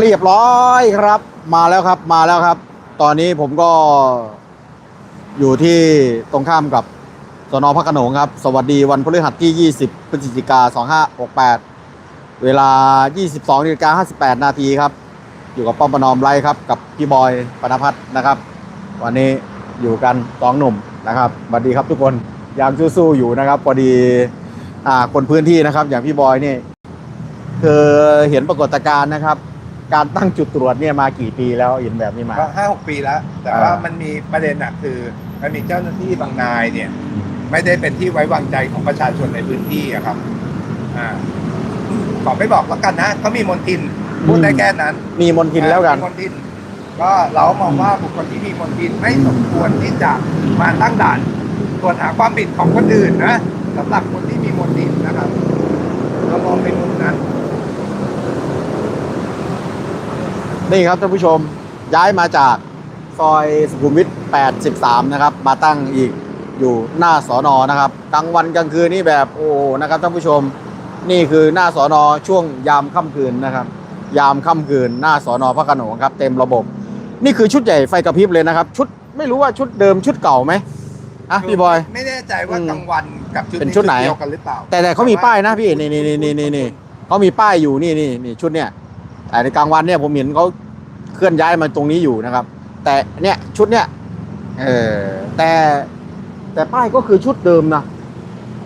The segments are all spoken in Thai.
เรียบร้อยครับ มาแล้วครับมาแล้วครับ ตอนนี้ผมก็อยู่ที่ตรงข้ามกับสนพระขนงครับ สวัสดีวันพฤหัสที่ 20พฤศจิกา2568 เวลา 22นาฬิกา58 นาทีครับ อยู่กับป้อมประนอมไล่ครับ กับพี่บอยปนพัฒน์นะครับ วันนี้อยู่กันสองหนุ่มนะครับสวัสดีครับทุกคนยังสู้ๆอยู่นะครับพอดีอ่าคนพื้นที่นะครับ อย่างพี่บอยนี่คือเห็นปรากฏการณ์นะครับ การตั้งจุดตรวจเนี่ยมากี่ปีแล้วเห็นแบบนี้มา ก็ห้าหกปีแล้ว แต่อ่าว่ามันมีประเด็นอะคือมันมีเจ้าหน้าที่บางนายเนี่ย ไม่ได้เป็นที่ไว้วางใจของประชาชนในพื้นที่อะครับ อ่าขอไม่บอกแล้วกันนะเขามีมนทินพูดได้แค่นั้นมีมนทินแล้วกันมีมนทิน ก็เรามองว่าบุคคลที่มีมนทินไม่สมควรที่จะมาตั้งด่านตรวจหาความผิดของคนอื่นนะสำหรับคนที่มีมนทินนะครับเรามองในมุมนั้ นนี่ครับท่านผู้ชมย้ายมาจากซอยสุขุมวิท 83 นะครับ มาตั้งอีกอยู่หน้าสอนอนะครับกลางวันกลางคืนนี่แบบโอ้นะครับท่านผู้ชมนี่คือหน้าสอนอช่วงยามค่ำคืนนะครับ ยามค่ำคืน หน้าสอนอพระโขนงครับ เต็มระบบ นี่คือชุดใหญ่ไฟกระพริบเลยนะครับ ชุดไม่รู้ว่าชุดเดิมชุดเก่าไหมอะพี่บอย ไม่แน่ใจว่าอืมกลางวันกับชุดเป็นชุดไหนเดียวกันหรือเปล่าแต่แต่เขามีป้ายนะพี่นี่นี่นี่นี่นี่นี่เขามีป้ายอยู่นี่นี่นี่ชุดเนี่ย แต่ในกลางวันเนี่ยผมเห็นเขาเคลื่อนย้ายมาตรงนี้อยู่นะครับ แต่เนี่ยชุดเนี่ยเออแต่แต่ป้ายก็คือชุดเดิมนะ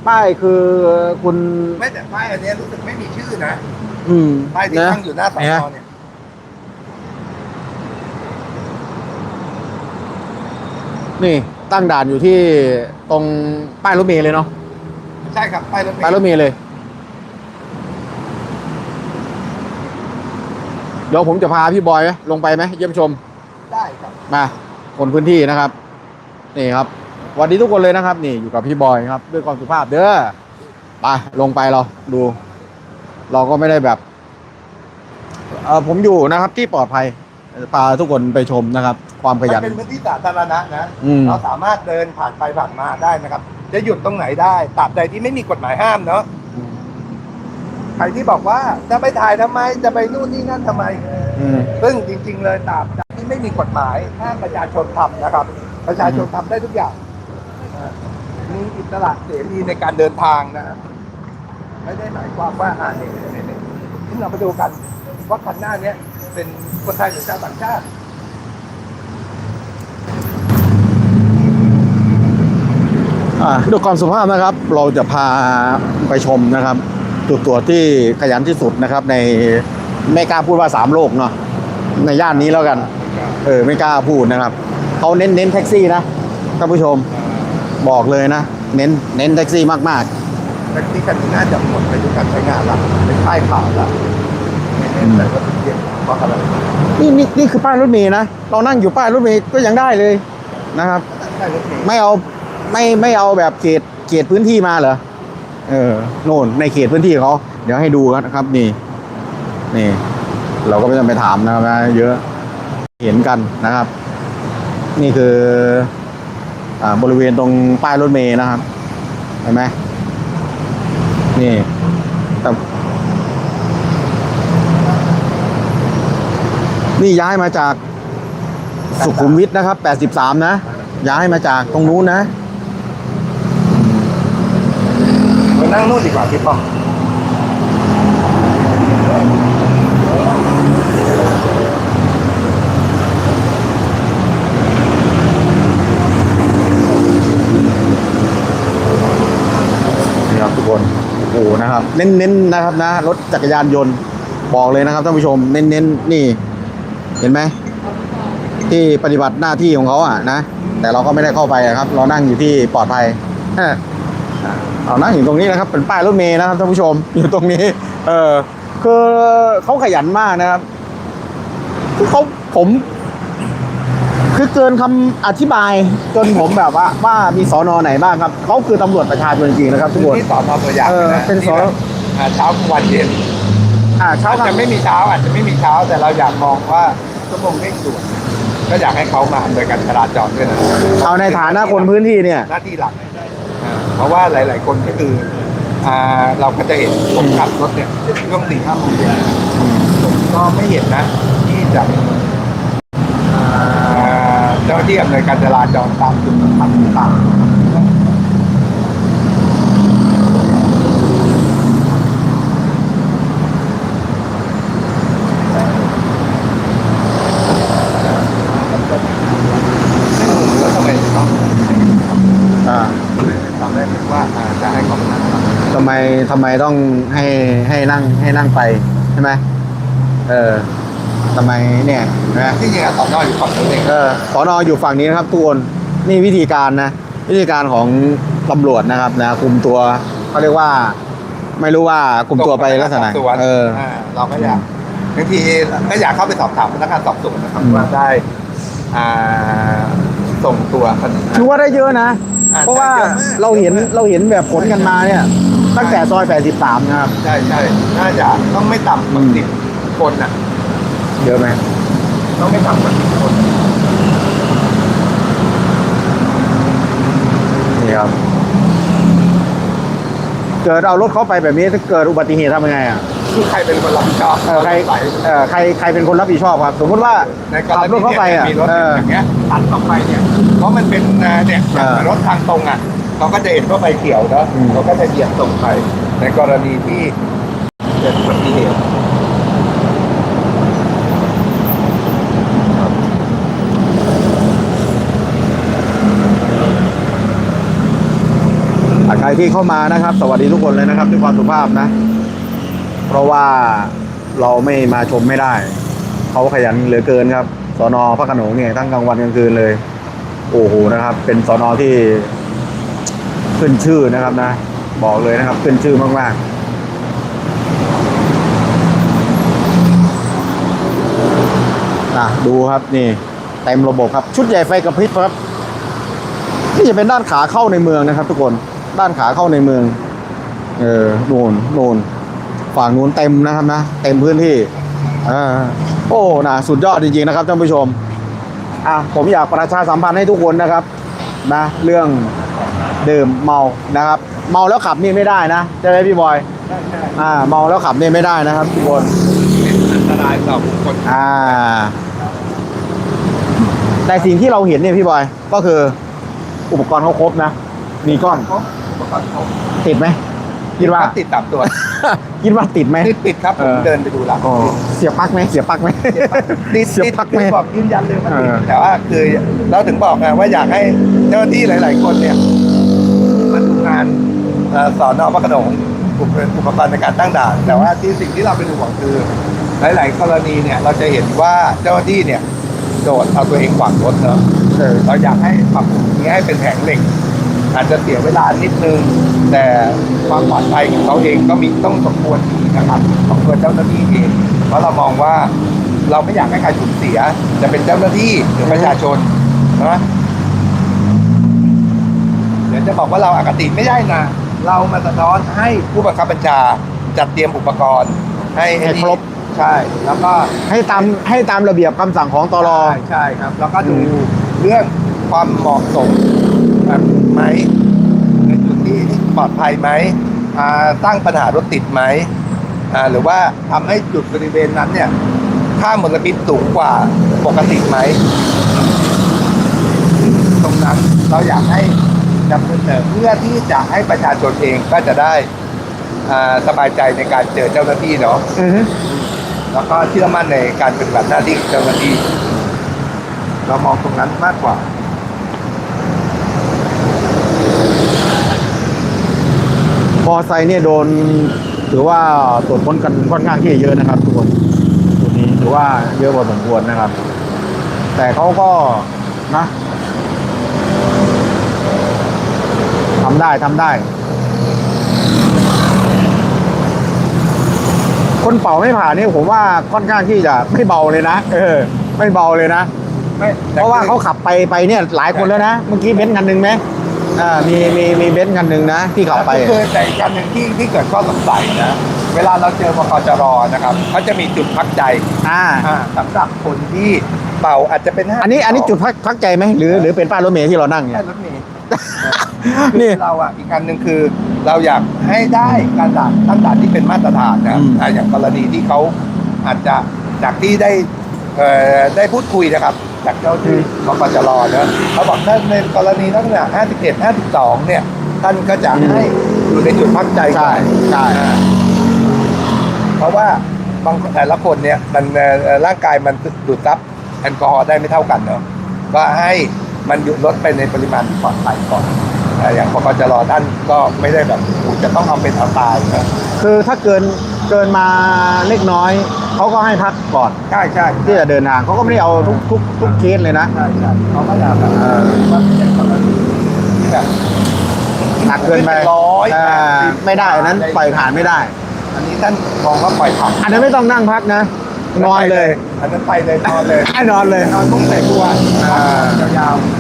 ป้ายคือคุณ ไม่แต่ป้ายอันเนี้ยรู้สึกไม่มีชื่อนะอืมป้ายที่นะตั้งอยู่หน้าสอนเนี่ยอเนี่ยนี่ตั้งด่านอยู่ที่ตรงป้ายรถเมล์เลยเนาะใช่ครับป้ายรถเมล์ป้ายรถเมล์เลย เดี๋ยวผมจะพาพี่บอยไหมลงไปไหมเยี่ยมชม ได้ครับ มาคนพื้นที่นะครับ นี่ครับสวัสดีทุกคนเลยนะครับ นี่อยู่กับพี่บอยครับ ด้วยความสุภาพเด้อไปลงไปเราดู เราก็ไม่ได้แบบเออผมอยู่นะครับ ที่ปลอดภัยพาทุกคนไปชมนะครับ ความขมันยันเป็นพื้นที่สาธารณะนะอืม เราสามารถเดินผ่านไปผ่านมาได้นะครับ จะหยุดตรงไหนได้ตราบใดที่ไม่มีกฎหมายห้ามเนาะ ใครที่บอกว่าจะไปถ่ายทำไมจะไปนู่นนี่นั่นทำไม อืม ซึ่งจริง ๆ เลยตราบใดที่ไม่มีกฎหมายห้ามประชาชนทำนะครับ ประชาชนทำได้ทุกอย่างอ่ามีอิสระเสรีในการเดินทางนะครับไม่ได้หมายความว่าอ่าเนี่ยเนี่ยเนี่ยที่เราไปดูกันว่าคันหน้าเนี้ยเป็นคนไทยหรือชาวต่างชาติ อ่าด้วยความสุภาพนะครับ เราจะพาไปชมนะครับ จุดตรวจที่ขยันที่สุดนะครับ ในไม่กล้าพูดว่าสามโลกเนาะในย่านนี้แล้วกันเออไม่กล้าพูดนะครับเขาเน้นเน้นแท็กซี่นะท่านผู้ชมบอกเลยนะ เน้นเน้นแท็กซี่มากแท็กซี่คันนี้น่าจะหมดไปด้วยการใช้งานละเป็นป้ายขาวละไม่แน่ใจว่าเป็นเกียรเพราะอะไรๆนี่นี่นี่คือป้ายรถเมล์นะเรานั่งอยู่ป้ายรถเมล์ก็ยังได้เลยนะครับใช่รถเมล์ไม่เอาไม่ไม่เอาแบบเขตเขตพื้นที่มาเหรอ เออโน่นในเขตพื้นที่เขาเดี๋ยวให้ดูกันนะครับ นี่ นี่ เราก็ไม่ต้องไปถามนะครับนะเยอะเห็นกันนะครับ นี่คือ อ่าบริเวณตรงป้ายรถเมล์นะครับเห็นไหมนี่แต่นี่ย้ายมาจากสุขุมวิทนะครับ 83 นะ ย้ายมาจากตรงนู้นนะ ไป นั่งนู่นดีกว่าพี่ป้อมนี่ครับทุกคนโอ้โหนะครับ เน้นๆนะครับนะรถจักรยานยนต์บอกเลยนะครับท่านผู้ชมเน้นๆนี่ เห็นไหมที่ปฏิบัติหน้าที่ของเขาอะนะแต่เราก็ไม่ได้เข้าไปอะครับ เรานั่งอยู่ที่ปลอดภัย เอานั่งอยู่ตรงนี้นะครับเป็นป้ายรถเมล์นะครับท่านผู้ชมอยู่ตรงนี้ เออคือเขาขยันมากนะครับคือเขาผม คือเกินคำอธิบายจนผมแบบว่า ว่ามีสอนอไหนบ้างครับเขาคือตำรวจประชาชนจริงๆนะครับทุกคนที่สอนอตัวอย่างเออนะเป็นสอนที่แบบอ่าเช้ากลางวันเย็นอ่าเช้าอาจกลาจะงไม่มีเช้าอาจจะไม่มีเช้า แต่เราอยากมองว่าชั่วโมงเร่งด่วนก็อยากให้เขามาอำนวยการจราจรด้วยนะเอาในฐานะคนพื้นที่เนี่ยหน้าที่หลักอ่า เพราะว่าหลาย ๆ คนก็คืออ่าเราก็จะเห็นคนขับรถเนี่ยช่วงสี่ห้าโมงเย็นผมก็ไม่เห็นนะ ที่จะอ่าเจ้าหน้าที่อำนวยการจราจรตามจุดสำคัญต่างๆแล้วทำไมต้อง อ่า ตอนแรกนึกว่าอ่าจะให้ของนั้นครับ ทำไมทำไมต้องให้ให้นั่งให้นั่งไปใช่ไหมเออทำไมเนี่ยนะที่จริงอะสอนออยู่ฝั่งนู้นเองเออสอนออยู่ฝั่งนี้นะครับทุกคนนี่วิธีการนะ วิธีการของตำรวจนะครับนะคุมตัวเขาเรียกว่า ไม่รู้ว่าคุมตัวไปลักษณะสอบสวนเออาเราก็อยากบางทีก็อยากเข้าไปสอบถามพนักงานสอบสวนนะครับอืมว่าได้อ่าส่งตัวคนถือว่าได้เยอะนะอ่าเพราะว่าได้เยอะมากเราเห็นเยอะมากเราเห็นแบบผลกันมาเนี่ย ตั้งแต่ซอย 83 นะครับ ใช่ใช่น่าจะต้องไม่ต่ำกว่าอืมสิบคนน่ะ เยอะไหมต้องไม่ต่ำกว่าสิบคนนี่ครับ เกิดเอารถเขาไปแบบนี้ถ้าเกิดอุบัติเหตุทำยังไงอะคือใครเป็นคนรับผิดชอบเออใครไหลเออใครใครเป็นคนรับผิดชอบครับ สมมติว่าในกขัรบรณีถเข้าไปอะนี่ยมีรถเอออย่างเงี้ยตัดเข้าไปเนี่ยเพราะมันเป็นอ่าเนี่ยเออ รถทางตรงอะ เขาก็จะเห็นว่าไฟเขียวเนาะอืมเขาก็จะเหยียบตรงไปในกรณีที่เกิดอุบัติเหตุอะใครที่เข้ามานะครับ สวัสดีทุกคนเลยนะครับด้วยความสุภาพนะ เพราะว่าเราไม่มาชมไม่ได้ เขาขยันเหลือเกินครับสอนอพระโขนงเนี่ยทั้งกลางวันกลางคืนเลย โอ้โหนะครับ เป็นสอนอที่ ขึ้นชื่อนะครับนะ บอกเลยนะครับขึ้นชื่อมากๆอะดูครับนี่เต็มระบบครับชุดใหญ่ไฟกระพริบครับนี่จะเป็นด้านขาเข้าในเมืองนะครับ ทุกคนด้านขาเข้าในเมือง เออโนนโนนฝั่งนู้นเต็มนะครับนะเต็มพื้นที่อ่าโอ้นะสุดยอดจริงๆนะครับท่านผู้ชมอะผมอยากประชาสัมพันธ์ให้ทุกคนนะครับนะเรื่อง ดื่มเมานะครับ เมาแล้วขับนี่ไม่ได้นะใช่ไหมพี่บอยใช่ใช่อ่าเมาแล้วขับนี่ไม่ได้นะครับทุกคนเป็นอันตรายต่อบุคคลอ่า แต่สิ่งที่เราเห็นเนี่ยพี่บอยก็คืออุปกรณ์เขาครบนะ มีกล้องครบอุปกรณ์ครบติดไหมคิดว่าติดตามตัว คิดว่าติดไหมติดติดครับผมเออเดินไปดูแล้วอ๋อเสียบปลั๊กไหมเสียบปลั๊กไหมติดเสียบติดปลั๊กไหมคือบอกยืนยันเลยว่าติดเออแต่ว่าคือเราถึงบอกไงว่าอยากให้เจ้าหน้าที่หลาย ๆ คนเนี่ย มาดูงานเอ่อสอนอพระโขนงอุปกรณ์อุปกรณ์ในการตั้งด่าน แต่ว่าที่สิ่งที่เราเป็นห่วงคือ หลาย ๆ กรณีเนี่ยเราจะเห็นว่าเจ้าหน้าที่เนี่ยโดดเอาตัวเองขวางรถเนอะเออเราอยากให้ปรับปรุงนี้ให้เป็นแผงเหล็ก อาจจะเสียเวลานิดนึง แต่ความปลอดภัยของเขาเองก็มีต้องสมควรมีนะครับของตัวเจ้าหน้าที่เองเพราะเรามองว่าเราไม่อยากให้ใครสูญเสีย จะเป็นเจ้าหน้าที่หรือประชาชนนะ จะบอกว่าเราอคติไม่ได้นะ เรามาสะท้อนให้ผู้บังคับบัญชาจัดเตรียมอุปกรณ์ ให้ให้ครบ ใช่ แล้วก็ให้ตามให้ตามระเบียบคำสั่งของตร ใช่ใช่ครับ แล้วก็ดูอืม เรื่องความเหมาะสมแบบไหมในจุดที่ปลอดภัยไหมอ่าตั้งปัญหารถติดไหมอ่าหรือว่าทำให้จุดบริเวณนั้นเนี่ยค่ามลพิษสูงกว่าปกติไหม ตรงนั้นเราอยากให้ ดำเนินเสนอเพื่อที่จะให้ประชาชนเองก็จะได้อ่าสบายใจในการเจอเจ้าหน้าที่เนาะอือฮึแล้วก็เชื่อมั่นในการปฏิบัติหน้าที่ของเจ้าหน้าที่ เรามองตรงนั้นมากกว่า มอไซค์เนี่ยโดน ถือว่าตรวจค้นกันค่อนข้างที่จะเยอะนะครับทุกคนจุดนี้ถือว่าเยอะพอสมควรนะครับ แต่เขาก็นะ ทำได้ทำได้ คนเป่าไม่ผ่านนี่ผมว่าค่อนข้างที่จะไม่เบาเลยนะเออ ไม่เบาเลยนะไม่เพราะว่าเขาขับไปไปเนี่ยหลายคนแล้วนะเมื่อกี้เบนซ์คันหนึ่งไหมอ่ามีมีมีเบนซ์คันหนึ่งนะที่ขับไปคือแต่อีกอันหนึ่งที่ที่เกิดข้อสงสัยนะเวลาเราเจอบกจรนะครับเขาจะมีจุดพักใจอ่าอ่าสำหรับคนที่เป่าอาจจะเป็นห้าอันนี้อันนี้จุดพักพักใจไหมหรือหรือเป็นป้ายรถเมล์ที่เรานั่งเนี่ใช่ยรถเมล์ นี่คือเราอะอีกอันหนึ่งคือเราอยากให้ได้การด่านตั้งด่านที่เป็นมาตรฐานนะอืมอ่าอย่างกรณีที่เขาอาจจะจากที่ได้เอ่อได้พูดคุยนะครับ จากเจ้าที่กปจรเนอะเขาบอกถ้าในกรณีลักษณะ51 52 เนี่ย ท่านก็จะให้อยู่ในจุดพักใจก่ใช่อนใช่อ่าเพราะว่าบางแต่ละคนเนี่ยมันเอ่อร่างกายมันดูดซับแอลกอฮอล์ได้ไม่เท่ากันเนอะก็ให้ มันหยุดลดไปในปริมาณที่ปลอดภัยก่อนอ่าอย่างพกจรท่านก็ไม่ได้แบบโอ้จะต้องเอาเป็นเอาตายนะคือถ้าเกินเกินมาเล็กน้อยเขาก็ให้พักก่อนใช่ใช่ที่จะเดินทางเขาก็ไม่ได้เอาทุกทุกทุกเคสเลยนะใช่ใช่เขาก็อยากแบบเออว่าเป็นกรณีที่แบบหนักเกินไปร้อยอ่าไม่ได้อันนั้นปล่อยผ่านไม่ได้ อันนี้ท่านมองว่าปล่อยผ่านอันนั้นไม่ต้องนั่งพักนะนอนเลย อันนั้นไปเลยนอนเลยให้นอนเลยนอนมุ้งใส่ตัวอ่ายาวนี่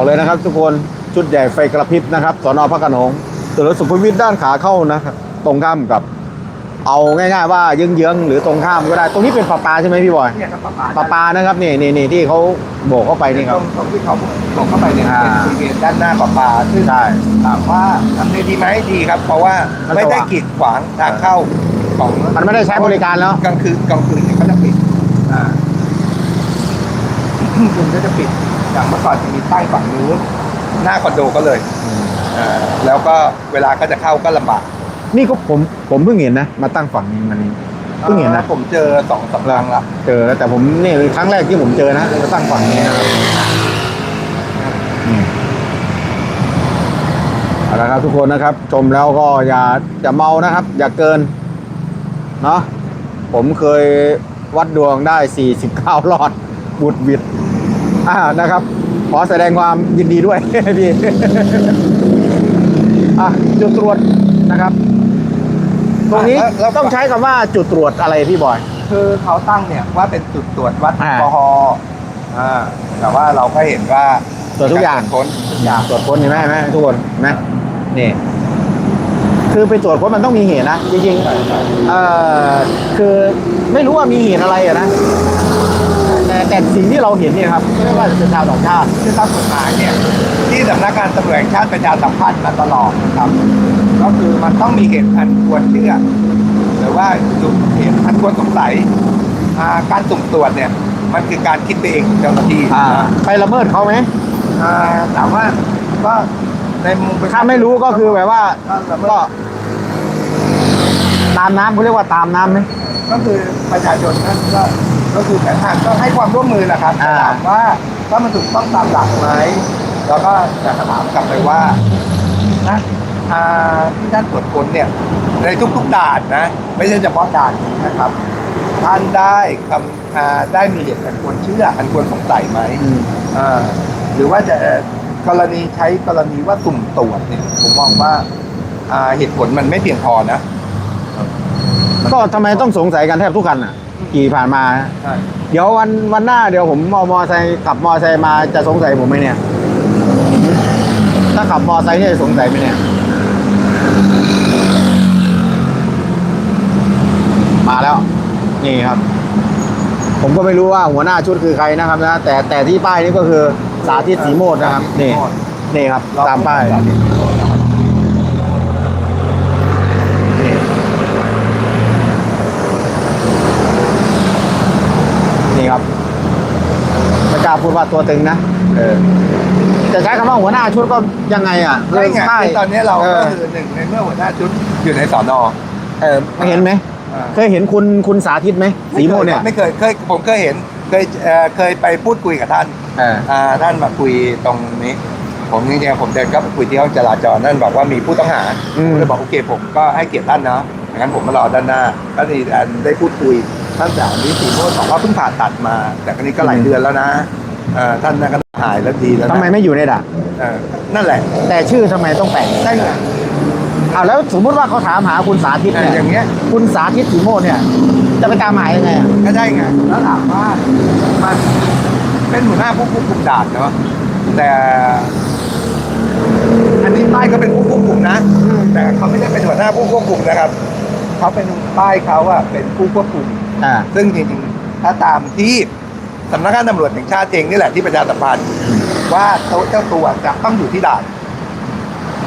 อกเลยนะครับ ทุกคนชุดใหญ่ไฟกระพริบนะครับสอนอพระโขนงถนนสุขุมวิทด้านขาเข้านะครับตรงข้ามกับ เอาง่ายๆว่าเยื้องๆหรือตรงข้ามก็ได้ ตรงนี้เป็นปลาปลาใช่ไหมพี่บอยๆเนี่ยครับประมาณปลาปลานะครับนี่นี่นี่ที่เขาโบกเข้าไปนี่ครับ ตรงตรงที่เขาส่งเข้าไปเนี่ยอ่า เป็นบริเวณด้านหน้าปลาปลาซึ่งใช่ ถามว่าทำได้ดีไหมดีครับ เพราะว่ามันไม่ได้สว่าง กีดขวางทางเข้าของมันไม่ได้ใช้บริการแล้ว กลางคืนกลางคืนเนี่ยเขาจะปิดอ่าคุณก็จะปิด อย่างเมื่อก่อนจะมีตั้งฝั่งนู้นหน้าคอนโดก็เลยอ่าแล้วก็เวลาก็จะเข้าก็ลำบากนี่ก็ผมผมเพิ่งเห็นนะ มาตั้งฝั่งนี้มันเพิ่งเห็นนะ ผมเจอสองสามครั้งละเจอแล้วแต่ผมนี่เป็นครั้งแรกที่ผมเจอนะมาตั้งฝั่งนี้นะครับอืมเอาละครับทุกคนนะครับ ชมแล้วก็อย่าอย่าเมานะครับ อย่าเกินเนาะผมเคยวัดดวงได้ 49รอดบุดบิด อ่านะครับ ขอแสดงความยินดีด้วยพี่อะจุดตรวจนะครับ ตรงนี้แล้วแล้ว ต้องใช้คำว่าจุดตรวจอะไรพี่บอย คือเขาตั้งเนี่ยว่าเป็นจุดตรวจวัดแออ่า ลกอฮอล์อ่าแต่ว่าเราก็เห็นว่าตรวจทุกอย่าง ค้นทุกอย่างตรวจค้นเห็นไหมเห็นไหมทุกคนเห็นไหมนี่ คือไปตรวจค้นมันต้องมีเหตุนะจริงใช่ใช่ๆเอ่อคือไม่รู้ว่ามีเหตุอะไรอะนะ แต่แต่สิ่งที่เราเห็นเนี่ยครับไม่ว่าจะเป็นชาวต่างชาติคือตามกฎหมายเนี่ยที่สำนักงานตำรวจแห่งชาติประชาสัมพันธ์มาตลอดนะครับ ก็คือมันต้องมีเหตุอันควรเชื่อหรือว่าจุดเหตุอันควรสงสัยอ่าการสุ่มตรวจเนี่ยมันคือการคิดไปเองของเจ้าหน้าที่อ่าไปละเมิดเขาไหมอ่าแต่ว่าก็ในมุมประชถ้าไม่รู้ก็คือแบบว่าก็ละเมิก็ดตามน้ำเขาเรียกว่าตามน้ำไหมก็คือประชาชนนั่นก็ ก็คือแต่ทางก็ให้ความร่วมมือแหละครับอ่า ถามว่าถ้ามันถูกต้องตามหลักไหมแล้วก็จะถามกลับไปว่านะอ่าที่ท่านตรวจค้นเนี่ยในทุกๆด่านนะ ไม่ใช่เฉพาะด่านนี้นะครับ ท่านได้คำอ่าได้มีเหตุอันควรเชื่ออันควรสงสัยไหม อืม อ่าหรือว่าจะกรณีใช้กรณีว่าสุ่มตรวจเนี่ยผมมองว่าอ่าเหตุผลมันไม่เพียงพอนะ ก็ทำไมต้องสงสัยกันแทบทุกคันอะขี่ผ่านมา ใช่เดี๋ยววันวันหน้าเดี๋ยวผมเอามอไซค์ขับมอไซค์มาจะสงสัยผมไหมเนี่ย ถ้าขับมอไซค์เนี่ยจะสงสัยไหมเนี่ย มาแล้ว นี่ครับ ผมก็ไม่รู้ว่าหัวหน้าชุดคือใครนะครับนะแต่แต่ที่ป้ายนี้ก็คือสาธิตสีโมดนะครับ นี่นี่ครับ ตามป้ายนี่นี่ ครับไม่กล้าพูดว่าตัวตึงนะเออจะใช้คำว่าหัวหน้าชุดก็ยังไงอะใช่ไงป้ายคือตอนนี้เราอก็อคือหนึ่งในเมื่อหัวหน้าชุดอยู่ในสอนอเออเห็นไหมอ่าเคยเห็นคุณคุณสาธิตไหมสีโมดเนี่ยไม่เคยเคยผมเคยเห็นเคยเอ่อเคยไปพูดคุยกับท่านเอออ่าท่านมาคุยตรงนี้ ผมจริงๆผมเดินก็ไปคุยที่ห้องจราจรนั่นบอกว่ามีผู้ต้องหาอืมผมเลยบอกโอเคผมก็ให้เกียรติท่านนะงั้นผมมารอด้านหน้าก็นี่อันได้พูดคุย ท่านจากนี้สีโมดบอกว่าเพิ่งผ่าตัดมา แต่ก็นี้ก็หลายเดือนแล้วนะเอ่อท่านน่าก็หายแล้วดีแล้วนะทำไมไม่อยู่ในด่านเออนั่นแหละแต่ชื่อทำไมต้องแต่งใช่ไงอ้าวแล้วสมมติว่าเขาถามหาคุณสาธิตเออเนี่ยอย่างเงี้ยคุณสาธิตสีโมดเนี่ย จะไปตามหมายยังไงอะก็ได้ไงแล้วถามว่ามันเป็นหัวหน้าผู้ควบคุมด่านเนาะแต่ อันนี้ป้ายก็เป็นผู้ควบคุมนะ แต่เขาไม่ได้เป็นหัวหน้าผู้ควบคุมนะครับเขาเป็นป้ายเขาอะเป็นผู้ควบคุม อ่า ซึ่งจริงๆ ถ้าตามที่สำนักงานตำรวจแห่งชาติเองนี่แหละที่ประชาสัมพันธ์ว่าเจ้าตัวจะต้องอยู่ที่ด่าน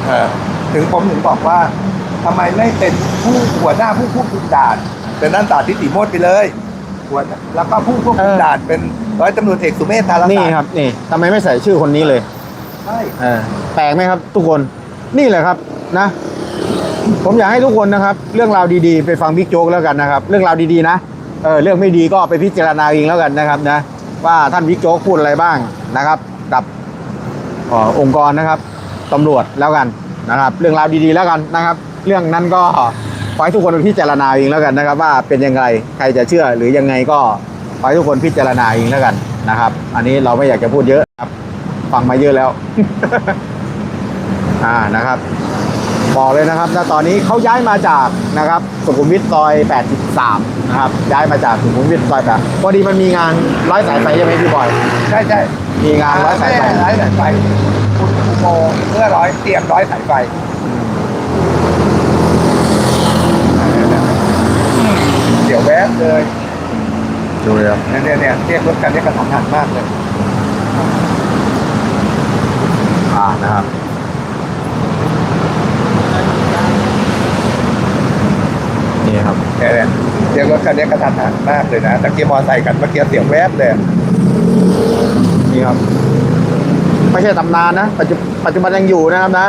เออถึงผมถึงบอกว่าทำไมไม่เป็นผู้หัวหน้าผู้ควบคุมด่านเป็นด้านตาทิติโมดไปเลยหัวหน้าแล้วก็ผู้ควบคุมเออด่านเป็นร้อยตำรวจเอกสุเมธทารักษนี่ครับนี่ทำไมไม่ใส่ชื่อคนนี้เลยใช่เออแปลกไหมครับ ทุกคนนี่แหละครับนะ ผมอยากให้ทุกคนนะครับ เรื่องราวดีๆ ไปฟังบิ๊กโจ๊กแล้วกันนะครับ เรื่องราวดีๆนะ เออเรื่องไม่ดีก็ไปพิจารณาเองแล้วกันนะครับนะว่าท่านบิ๊กโจ๊กพูดอะไรบ้างนะครับ กับอองค์กรนะครับตำรวจแล้วกันนะครับ เรื่องราวดีๆแล้วกันนะครับ เรื่องนั้นก็ขอให้ทุกคนไปพิจารณาเองแล้วกันนะครับ ว่าเป็นยังไงใครจะเชื่อหรือยังไงก็ขอให้ทุกคนพิจารณาเองแล้วกันนะครับ อันนี้เราไม่อยากจะพูดเยอะครับ ฟังมาเยอะแล้ว อ่านะครับ บอกเลยนะครับณตอนนี้เขาย้ายมาจากนะครับสุขุมวิทซอย 83 นะครับ ย้ายมาจากสุขุมวิทซอยแปดพอดีมันมีงานร้อยสายไฟใช่ไหมพี่บอย ใช่ใช่มีงานร้อยสายไฟร้อยสายไฟคุณอุโมงค์เพื่อร้อยเตรียมร้อยสายไฟเดี๋ยวแวบเลยดูเลยครับเนี่ยเนี่ยเนี่ยเรียกรถกันเรียกกระทันหันมากเลย อ่านะครับ นี่ครับ เนี่ยเนี่ยเรียกรถกันเรียกกระทันหันมากเลยนะตะเกียบมอไซค์กันเมื่อกี้เสียงแวบเลยนี่ครับไม่ใช่ตำนานนะปัจจุปัจจุบันยังอยู่นะครับนะ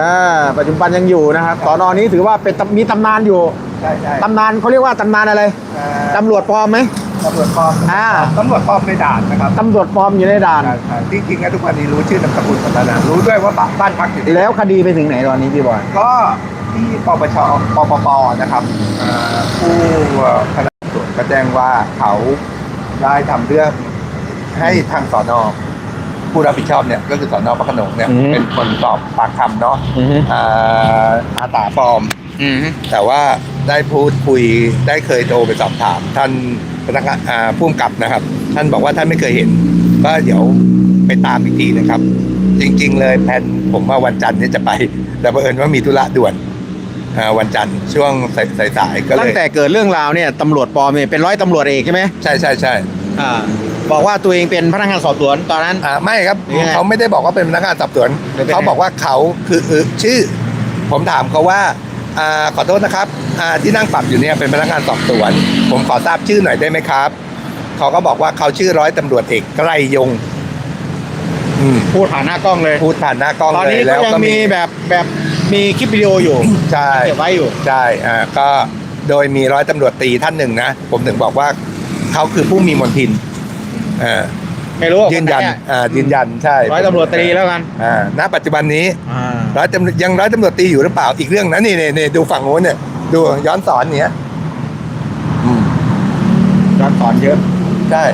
อ่าปัจจุบันยังอยู่นะครับสอนอนี้ถือว่าเป็นตำมีตำนานอยู่ใช่ใช่ตำนานเขาเรียกว่าตำนานอะไรอ่าตำรวจปลอมไหมตำรวจปลอมอ่าตำรวจปลอมในด่านนะครับตำรวจปลอมอยู่ในด่านใช่ใช่จริงๆนะทุกวันนี้รู้ชื่อนามสกุลหมดแล้วนะรู้ด้วยว่าบ้านพักอยู่ที่ไหนแล้วคดีไปถึงไหนตอนนี้พี่บอยก็ ที่ปปชปปปนะครับเอ่อผู้พนักงานสอบสวนก็แจ้งว่าเขาได้ทำเรื่องให้ทางสอนอผู้รับผิดชอบเนี่ยก็คือสอนอพระโขนงเนี่ยอือฮึเป็นคนสอบปากคำเนาะอือฮึอ่าอาตาปลอมแต่ว่าได้พูดคุยได้เคยโทรไปสอบถาม ท่านพนักงานอ่าผู้กำกับนะครับ ท่านบอกว่าท่านไม่เคยเห็น ก็เดี๋ยวไปตามอีกทีนะครับ จริง ๆ เลยแผนผมว่าวันจันทร์เนี่ยจะไป แต่บังเอิญว่ามีธุระด่วน อ่าวันจันทร์ช่วงสายๆก็เลตั้งยแต่เกิดเรื่องราวเนี่ยตำรวจปลอมเนี่ยเป็นร้อยตำรวจเอกใช่ไหมใช่ใช่ใช่อ่าบอกว่าตัวเองเป็นพนักงานสอบสวนตอนนั้น อ่าไม่ครับยังไงเขาไม่ได้บอกว่าเป็นพนักงานสอบสวนหรือเป็นไง เขาบอกว่าเขาคือคือชื่อ ผมถามเขาว่าอ่าขอโทษนะครับอ่าที่นั่งปรับอยู่เนี่ยเป็นพนักงานสอบสวน ผมขอทราบชื่อหน่อยได้ไหมครับเขาก็บอกว่าเขาชื่อร้อยตำรวจเอกไกรยงอืมพูดผ่านหน้ากล้องเลย พูดผ่านหน้ากล้องตอนเลยนี้ก็แล้วยังก็มีแบบแบบ มีคลิปวิดีโออยู่ใช่เก็บไว้อยู่ใช่อ่าก็โดยมีร้อยตำรวจตรีท่านหนึ่งนะ ผมถึงบอกว่าเขาคือผู้มีมนทินอ่าไม่รู้ว่ายืนยันคไหอะอ่ายืนยันใช่ร้อยตำรวจตรีแล้วกันอ่าณปัจจุบันนี้อ่าร้อยตำรวจยังร้อยตำรวจตรีอยู่หรือเปล่าอีกเรื่องนะนี่นี่นี่ดูฝั่งโน้นเนี่ยดูย้อนสอนเนี้ยอืมย้อนสอนเยอะใช่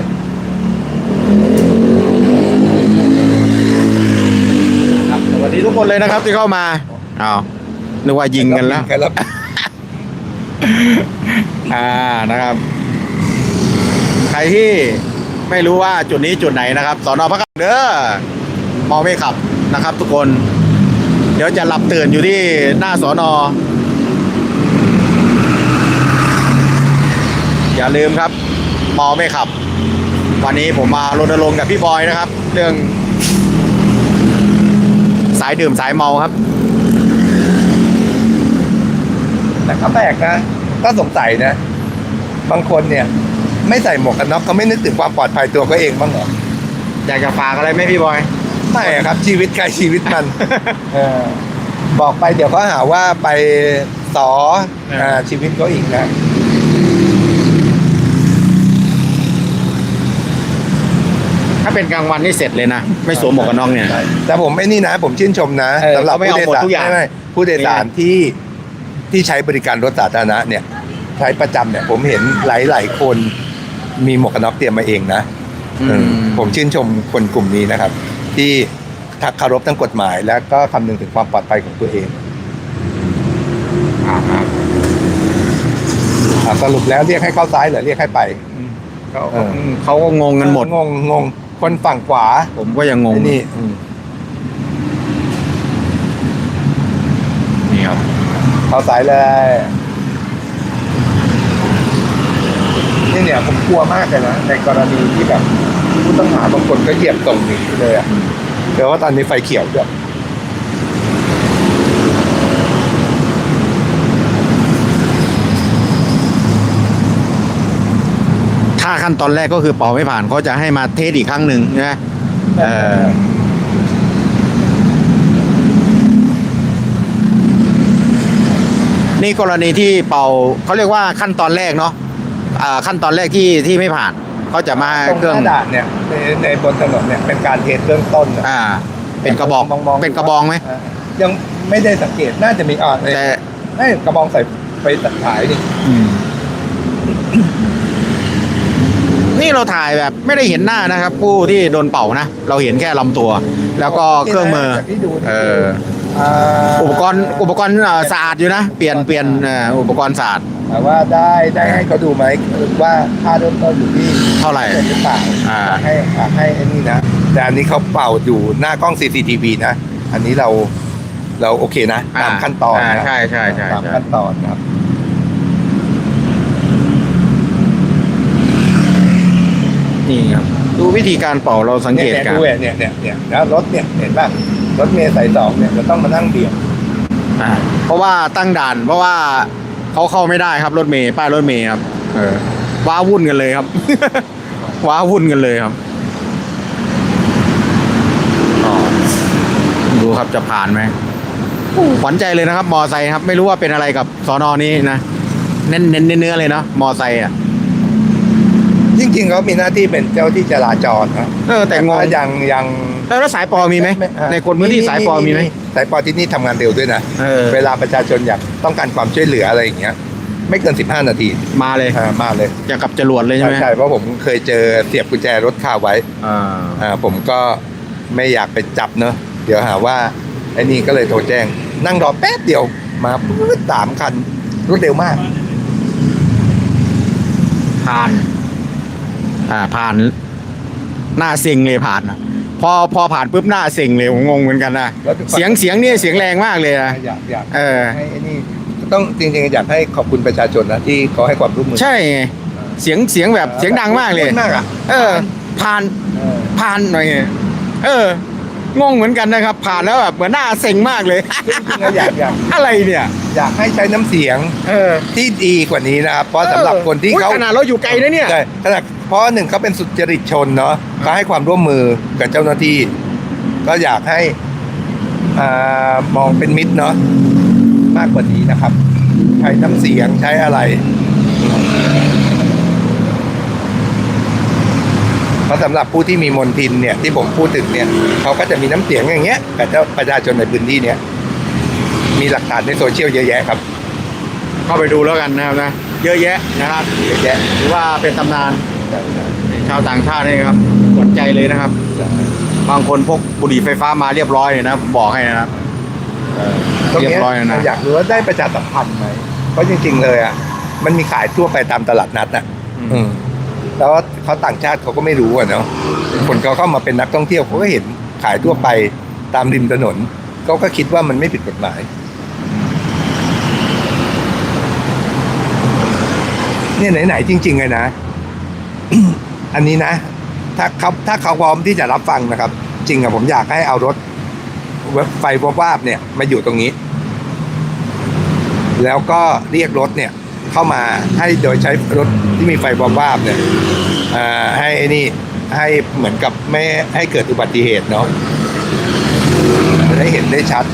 ครับสวัสดีทุกคนเลยนะครับที่เข้ามา อ้าวนึกว่ายิงกันแล้วกันแล้วอ่านะครับ ใครที่ไม่รู้ว่าจุดนี้จุดไหนนะครับสอนอพระกลางเด้อมองไม่ขับนะครับ ทุกคน เดี๋ยวจะหลับตื่นอยู่ที่หน้าสอนออย่าลืมครับเมอไม่ขับ วันนี้ผมมารณรงค์กับพี่บอยนะครับ เรื่อง สายดื่มสายเมาครับ แต่ก็แปลกนะก็สงสัยนะ บางคนเนี่ย ไม่ใส่หมวกกันน็อกเขาไม่นึกถึงความปลอดภัยตัวเขาเองบ้างเหรออยากจะฝากอะไรไหมพี่บอยไม่อะครับ ชีวิตใครชีวิตมันเออบอกไปเดี๋ยวเขาหาว่าไปสออ่าชีวิตเขาอีกนะถ้าเป็นกลางวันนี่เสร็จเลยนะ ไม่สวมหมวกกันน็อกเนี่ย แต่ผมไม่นี่นะ ผมชื่นชมนะเออสำหรับเขาไม่ผู้เอาโดยหมดสารทุกอย่าง ไม่ไม่ผู้โดยสารที่ ที่ใช้บริการรถสาธารณะเนี่ยใช้ประจำเนี่ยผมเห็นหลาย ๆ คนมีหมวกกันน็อกเตรียมมาเองนะเออผมชื่นชมคนกลุ่มนี้นะครับ ที่ทักเคารพทั้งกฎหมาย แล้วก็คำนึงถึงความปลอดภัยของตัวเองอ่าครับอะสรุปแล้วเรียกให้เข้าซ้ายหรือเรียกให้ไปเขาเออเขาก็งงกันหมดงงงงคนฝั่งขวา ผมก็ยังงงไอ้นี่อืมนี่ครับ เข้าซ้ายเลยนี่เนี่ยผมกลัวมากเลยนะในกรณีที่แบบผู้ต้องหาบางคนก็เหยียบตรงนี้เลยอะแต่ว่าตอนนี้ไฟเขียวด้วยถ้าขั้นตอนแรกก็คือเป่าไม่ผ่านเขาจะให้มาเทสอีกครั้งหนึ่งใช่ไหมเออ นี่กรณีที่เป่าเขาเรียกว่าขั้นตอนแรกเนาะอ่าขั้นตอนแรกที่ที่ไม่ผ่านเขาจะมาตรงเครื่อง หน้าด่านเนี่ยในในบนถนนเนี่ยเป็นการเทสเบื้องต้นนะอ่า เป็นกระบอกมองๆเป็นกระบองไหมายังไม่ได้สังเกตน่าจะมีอ่าแต่นี่กระบองใส่ไฟตัดฉายนี่อืมนี่เราถ่ายแบบไม่ได้เห็นหน้านะครับ ผู้ที่โดนเป่านะ เราเห็นแค่ลำตัว แล้วก็เครื่องมือ จากที่ดูนี่เออ อ่าอุปกรณ์อุปกรณ์เอ่อสะอาดอยู่นะ เปลี่ยนเปลี่ยนเอ่ออุปกรณ์สะอาด แต่ว่าได้ได้ให้เขาดูไหมว่าค่าเริ่มต้นอยู่ที่เท่าไหร่เป็นหรือเปล่าอ่า ให้ให้ไอ้นี่นะแต่อันนี้เขาเป่าอยู่หน้ากล้อง CCTV นะ อันนี้เราเราโอเคนะตามขั้นตอนอ่านะใช่ใช่ใช่ตามใช่ขั้นตอนครับ นี่ครับ ดูวิธีการเป่าเราสังเกเนี่ยตเนี่ยกันดูเนี่ยเนี่ยเนี่ยเนี่ยแล้วรถเนี่ยเห็นป่ะ รถเมล์สายสองเนี่ยจะต้องมานั่งเบียดอ่าเพราะว่าตั้งด่าน เพราะว่าเขาเข้าไม่ได้ครับรถเมย์ป้ายรถเมย์ครับ เออ ว้าวุ่นกันเลยครับ ว้าวุ่นกันเลยครับอ๋อดูครับจะผ่านไหมขวัญใจเลยนะครับ มอไซค์ครับ ไม่รู้ว่าเป็นอะไรกับสอนอนี้นะเน้นเน้นเนื้อเลยเนาะมอไซค์อะจริงๆเขามีหน้าที่เป็นเจ้าที่จราจรนะเออแต่งงว่ายังยัง แล้วแล้วสายปอมีไหมอ่าในคนพื้นที่สายปอมีไหม สายปอที่นี่ทำงานเร็วด้วยนะเออเวลาประชาชนอยากต้องการความช่วยเหลืออะไรอย่างเงี้ย ไม่เกิน 15 นาทีมาเลยอ่ามาเลยจะกับจรวดเลยใช่ไหมใช่เพราะผมเคยเจอเสียบกุญแจรถคาไว้อ่าอ่าผมก็ไม่อยากไปจับเนอะเดี๋ยวหาว่าไอ้นี่ก็เลยโทรแจ้ง นั่งรอแป๊บเดียวมาปื๊ดสามคันรวดเร็วมาก ผ่าน อ่าผ่าน หน้าเซ็งเลยผ่านอะพ อพอผ่านปุ๊บหน้าเซ็งเลยผมงงเหมือนกันนะแล้วทุกคนเสียงเสียงเนี่ยเสียงแรงมากเลยนะ อยากอยากเออ ให้ไอ้นี่ต้องจริงๆอยากให้ขอบคุณประชาชนนะที่เขาให้ความร่วมมือใช่ไงเสียงเสียงแบบเสียงดังมากเลย มากอะเออ ผ่านเออผ่านหน่อยเอองงเหมือนกันนะครับ ผ่านแล้วแบบเหมือนหน้าเซ็งมากเลย จริงๆอะอยากอยากอะไรเนี่ยอยากให้ใช้น้ำเสียงเออที่ดีกว่านี้นะครับเพราะสำหรับคนที่อุ๊ยเขาขนาดเราอยู่ไกลนะเนี่ย ใช่ขนาด เพราะหนึ่งเขาเป็นสุจริตชนเนาะเขาให้ความร่วมมือกับเจ้าหน้าที่ ก็อยากให้อ่ามองเป็นมิตรเนาะมากกว่านี้นะครับ ใช้น้ำเสียงใช้อะไร เพราะสำหรับผู้ที่มีมนทินเนี่ยที่ผมพูดถึงเนี่ยเขาก็จะมีน้ำเสียงอย่างเงี้ยกับเจ้าประชาชนในพื้นที่เนี่ยมีหลักฐานในโซเชียลเยอะแยะครับ เข้าไปดูแล้วกันนะครับนะ เยอะแยะนะครับเยอะแยะ ถือว่าเป็นตำนาน ชาวต่างชาตินี่ครับหวั่นใจเลยนะครับ บางคนพกบุหรี่ไฟฟ้ามาเรียบร้อยเลยนะผมบอกให้นะครับเออตรงเรียเนี้บยร้อยเลยนะ อยากรู้ว่าได้ประชาสัมพันธ์ไหมเพราะจริง ๆ เลยอะมันมีขายทั่วไปตามตลาดนัดอะอืมแล้วเขาต่างชาติเขาก็ไม่รู้อะเนาะคนเขาเข้ามาเป็นนักท่องเที่ยวเขาก็เห็นขายทั่วไปตามริมถนนเขาก็คิดว่ามันไม่ผิดกฎหมาย เนี่ยไหนๆจริงๆเลยนะ อันนี้นะ ถ้าเขาถ้าเขาพร้อมที่จะรับฟังนะครับ จริงอะผมอยากให้เอารถไฟวาบเนี่ยมาอยู่ตรงนี้ แล้วก็เรียกรถเนี่ยเข้ามาให้โดยใช้รถที่มีไฟวาบเนี่ยให้นี่ให้เหมือนกับไม่ให้เกิดอุบัติเหตุเนาะจะได้เห็นได้ชัด